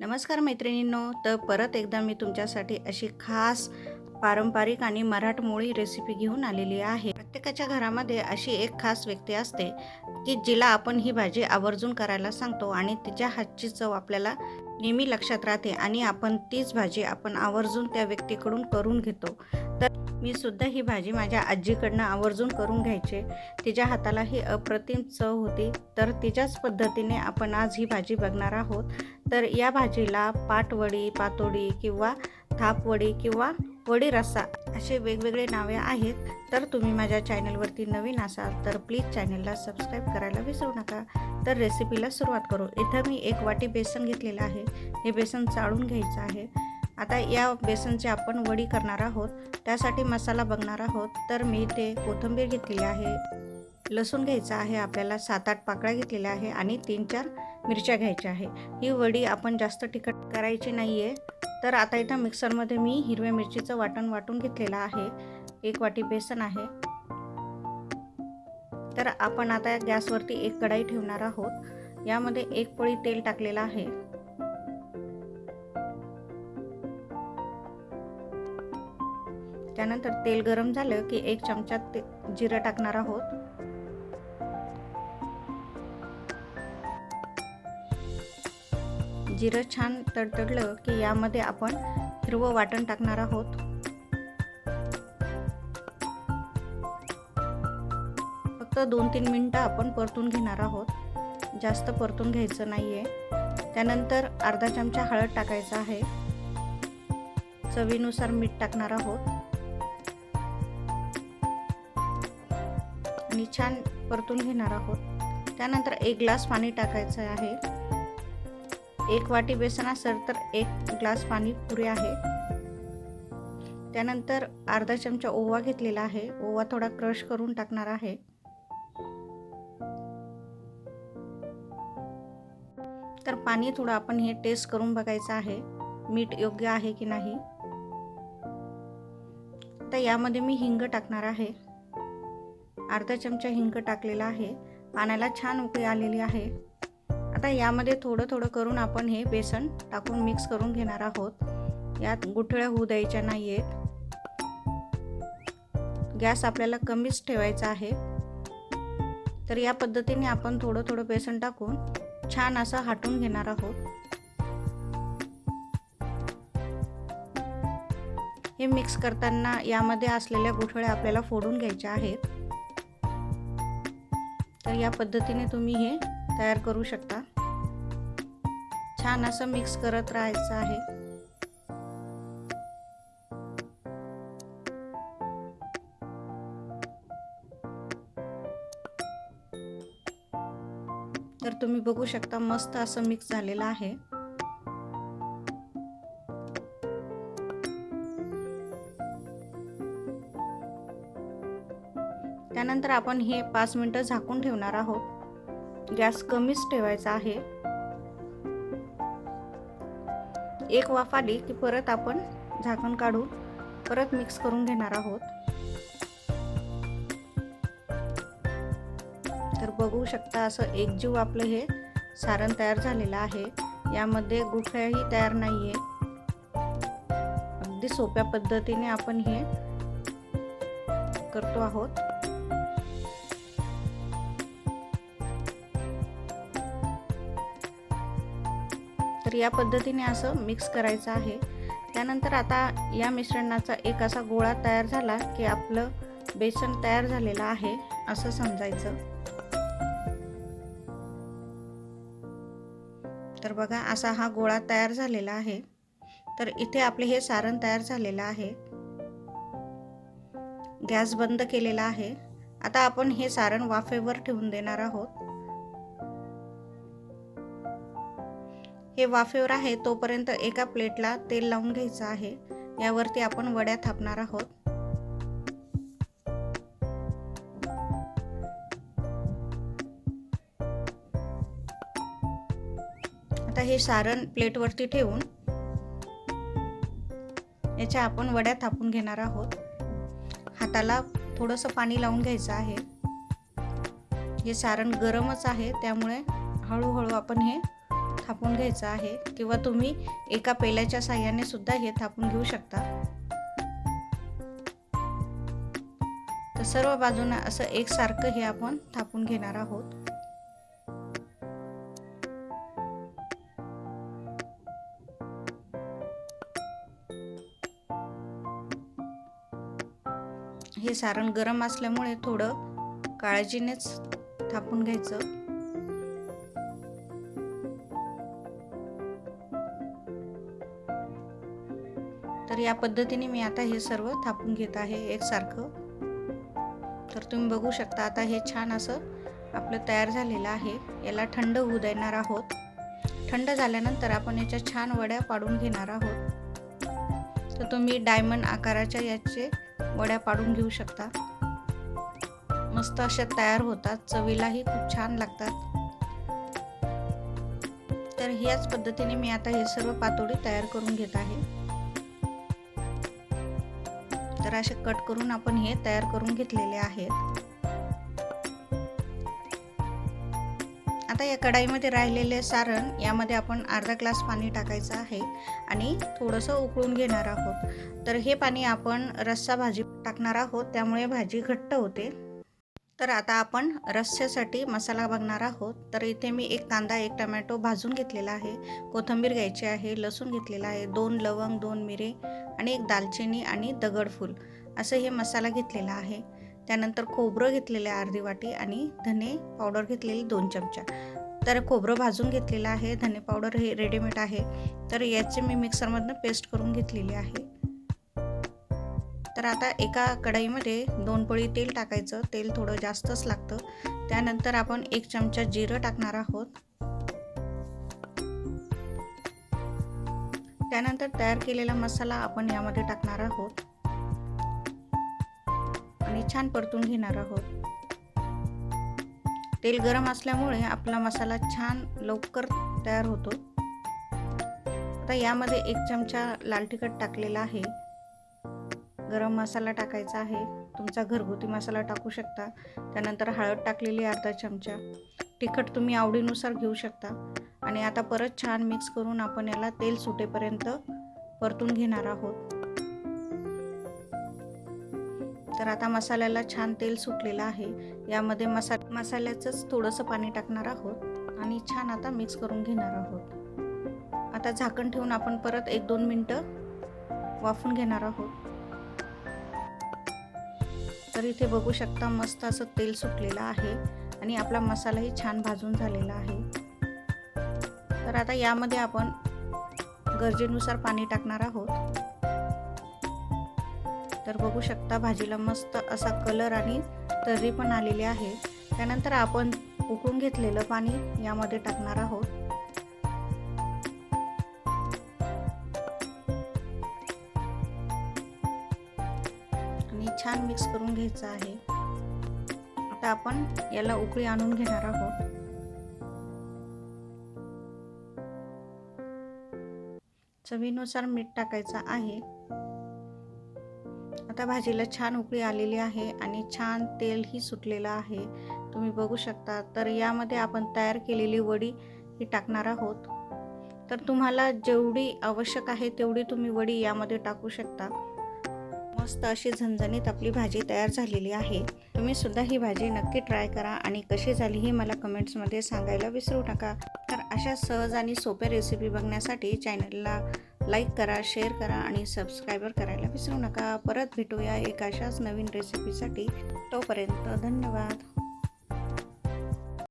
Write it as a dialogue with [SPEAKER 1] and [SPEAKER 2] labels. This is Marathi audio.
[SPEAKER 1] नमस्कार मैत्रिणींनो तर परत एकदा मी तुमच्यासाठी अशी खास पारंपरिक आणि मराठमोळी रेसिपी घेऊन आलेली आहे. प्रत्येकाच्या घरामध्ये अशी एक खास व्यक्ती असते की जिला आपण ही भाजी आवर्जून करायला सांगतो आणि तिच्या हातची चव आपल्याला नेहमी लक्षात राहते आणि आपण तीच भाजी आपण आवर्जून त्या व्यक्तीकडून करून घेतो. तर मी सुद्धा ही भाजी माझ्या आजीकडनं आवर्जून करून घ्यायचे. तिच्या हाताला ही अप्रतिम चव होती. तर तिच्याच पद्धतीने आपण आज ही भाजी बघणार आहोत. तर या भाजीला पाटवडी पातोडी किंवा थापवडी किंवा वडी रस्सा असे वेगवेगळे नावे आहेत तर तुम्ही माझ्या चॅनलवरती नवीन असाल तर प्लीज चॅनलला सबस्क्राईब करायला विसरू नका. तर रेसिपीला सुरुवात करू. इथं मी एक वाटी बेसन घेतलेलं आहे. हे बेसन चाळून घ्यायचं आहे. आता या बेसनची आपण वडी करणार आहोत. त्यासाठी मसाला बघणार आहोत. तर मी ते कोथिंबीर घेतलेली आहे. लसूण घ्यायचा आहे. आपल्याला सात आठ पाकळ्या घेतलेल्या आहे आणि तीन चार मिरच्या घ्यायच्या आहे. ही वडी आपण जास्त तिखट करायची नाही आहे तर आता इथं मिक्सरमध्ये मी हिरव्या मिरचीचं वाटण वाटून घेतलेलं आहे. एक वाटी बेसन आहे. तर आपण आता गॅसवरती एक कढाई ठेवणार आहोत. यामध्ये एक पळी तेल टाकलेलं आहे. त्यानंतर तेल गरम झालं की एक चमचा ते जिरं टाकणार आहोत. जिरं छान तडतडलं की यामध्ये आपण हिरवं वाटण टाकणार आहोत. फक्त दोन तीन मिनटं आपण परतून घेणार आहोत. जास्त परतून घ्यायचं नाही आहे त्यानंतर अर्धा चमचा हळद टाकायचा आहे. चवीनुसार मीठ टाकणार आहोत. आणि छान परतून घेणार आहोत. त्यानंतर एक ग्लास पाणी टाकायचं आहे. एक वाटी बेसन असेल तर एक ग्लास पाणी पुरे आहे. त्यानंतर अर्धा चमचा ओवा घेतलेला आहे. ओवा थोडा क्रश करून टाकणार आहे. तर पाणी थोडं आपण हे टेस्ट करून बघायचं आहे. मीठ योग्य आहे की नाही? तर यामध्ये मी हिंग टाकणार आहे. अर्धा चमचा हिंग टाकलेला आहे. पाण्याला छान उकळी आलेली आहे. आता यामध्ये थोडं थोडं करून आपण हे बेसन टाकून मिक्स करून घेणार आहोत. यात गुठळ्या होऊ द्यायच्या नाही आहेत गॅस आपल्याला कमीच ठेवायचा आहे. तर या पद्धतीने आपण थोडं थोडं बेसन टाकून छान असं हाटून घेणार आहोत. हे मिक्स करताना यामध्ये असलेल्या गुठळ्या आपल्याला फोडून घ्यायच्या आहेत. तर या पद्धतीने तुम्ही हे तयार करू शकता. छान असं मिक्स करत राहायचं आहे. तर तुम्ही बघू शकता मस्त असं मिक्स झालेलं आहे. त्यानंतर आपण हे पाच मिनटं झाकून ठेवणार आहोत. गॅस कमीच ठेवायचा आहे. एक वाफ आली की परत आपण झाकण काढून परत मिक्स करून घेणार आहोत. तर बघू शकता असं एकजीव आपलं हे सारण तयार झालेलं आहे. यामध्ये गुठळ्याही तयार नाही आहे अगदी सोप्या पद्धतीने आपण हे करतो आहोत. तर या पद्धतीने असं मिक्स करायचं आहे. त्यानंतर आता या मिश्रणाचा एक असा गोळा तयार झाला की आपलं बेसन तयार झालेलं आहे असं समजायचं. तर बघा असा हा गोळा तयार झालेला आहे. तर इथे आपले हे सारण तयार झालेलं आहे. गॅस बंद केलेला आहे. आता आपण हे सारण वाफेवर ठेवून देणार आहोत. हे वाफेवर आहे तोपर्यंत एका प्लेटला तेल लावून घ्यायचं आहे. यावरती आपण वड्या थापणार आहोत. आता हे सारण प्लेटवरती ठेवून याच्या आपण वड्या थापून घेणार आहोत. हाताला थोडंसं पाणी लावून घ्यायचं आहे. हे सारण गरमच आहे त्यामुळे हळूहळू आपण हे थापून घ्यायचं आहे किंवा तुम्ही एका पेल्याच्या साह्याने सुद्धा हे थापून घेऊ शकता. तर सर्व बाजूनं असं एकसारखं हे आपण थापून घेणार आहोत. हे सारण गरम असल्यामुळे थोडं काळजीनेच थापून घ्यायचं. तर या पद्धतीने मी आता हे सर्व थापून घेत आहे एकसारखं. तर तुम्ही बघू शकता आता हे छान असं आपलं तयार झालेलं आहे. याला थंड होऊ देणार आहोत. थंड झाल्यानंतर आपण याच्या छान वड्या पाडून घेणार आहोत. तर तुम्ही डायमंड आकाराच्या याचे वड्या पाडून घेऊ शकता. मस्त अशा तयार होतात. चवीलाही खूप छान लागतात. तर ह्याच पद्धतीने मी आता हे सर्व पातोडी तयार करून घेत आहे. तर असे कट करून आपण हे तयार करून घेतलेले आहेत. आता या कढाईमध्ये राहिलेले सारण यामध्ये आपण अर्धा ग्लास पाणी टाकायचं आहे आणि थोडंसं उकळून घेणार आहोत. तर हे पाणी आपण रस्सा भाजी टाकणार आहोत त्यामुळे भाजी घट्ट होते. तर आता आपण रस्स्यासाठी मसाला बघणार आहोत. तर इथे मी एक कांदा एक टमॅटो भाजून घेतलेला आहे. कोथिंबीर घ्यायची आहे लसूण घेतलेला आहे दोन लवंग दोन मिरे आणि एक दालचिनी आणि दगडफूल असं हे मसाला घेतलेला आहे. त्यानंतर खोबरं घेतलेलं आहे अर्धी वाटी आणि धने पावडर घेतलेली दोन चमचा. तर खोबरं भाजून घेतलेलं आहे धने पावडर हे रेडीमेड आहे. तर याचे मी मिक्सरमधनं पेस्ट करून घेतलेली आहे. तर आता एका कढईमध्ये दोन पोळी तेल टाकायचं. तेल थोडं जास्तच लागतं. त्यानंतर आपण एक चमचा जिरं टाकणार आहोत. त्यानंतर तयार केलेला मसाला आपण यामध्ये टाकणार आहोत. आणि छान परतून घेणार आहोत. तेल गरम असल्यामुळे आपला मसाला छान लवकर तयार होतो. आता यामध्ये एक चमचा लाल तिखट टाकलेला आहे. गरम मसाला टाकायचा आहे. तुमचा घरगुती मसाला टाकू शकता. त्यानंतर हळद टाकलेली अर्धा चमचा. तिखट तुम्ही आवडीनुसार घेऊ शकता. आणि आता परत छान मिक्स करून आपण याला तेल सुटेपर्यंत परतून घेणार आहोत. तर आता मसाल्याला छान तेल सुटलेलं आहे. यामध्ये मसा मसाल्याचंच थोडंसं पाणी टाकणार आहोत. आणि छान आता मिक्स करून घेणार आहोत. आता झाकण ठेवून आपण परत एक दोन मिनटं वाफून घेणार आहोत. तर इथे बघू शकता मस्त असं तेल सुटलेलं आहे आणि आपला मसालाही छान भाजून झालेला आहे. तर आता यामध्ये आपण गरजेनुसार पाणी टाकणार आहोत. तर बघू शकता भाजीला मस्त असा कलर आणि तर्री पण आलेली आहे. त्यानंतर आपण उकळून घेतलेलं पाणी यामध्ये टाकणार आहोत. आणि छान मिक्स करून घ्यायचं आहे. आता आपण याला उकळी आणून घेणार आहोत. चवीनुसार मीठ टाकायचं आहे. आता भाजीला छान उकळी आलेली आहे आणि छान तेलही सुटलेलं आहे. तुम्ही बघू शकता. तर यामध्ये आपण तयार केलेली वडी ही टाकणार आहोत. तर तुम्हाला जेवढी आवश्यक आहे तेवढी तुम्ही वडी यामध्ये टाकू शकता. मस्त अशी झणझणीत आपली भाजी तयार झालेली आहे. तुम्ही सुद्धा ही भाजी नक्की ट्राय करा आणि कशी झाली ही मला कमेंट्समध्ये सांगायला विसरू नका. तर अशा सहज आणि सोप्या रेसिपी बघण्यासाठी चॅनलला लाईक करा शेअर करा आणि सबस्क्राईबर करायला विसरू नका. परत भेटूया एक अशाच नवीन रेसिपीसाठी तोपर्यंत धन्यवाद.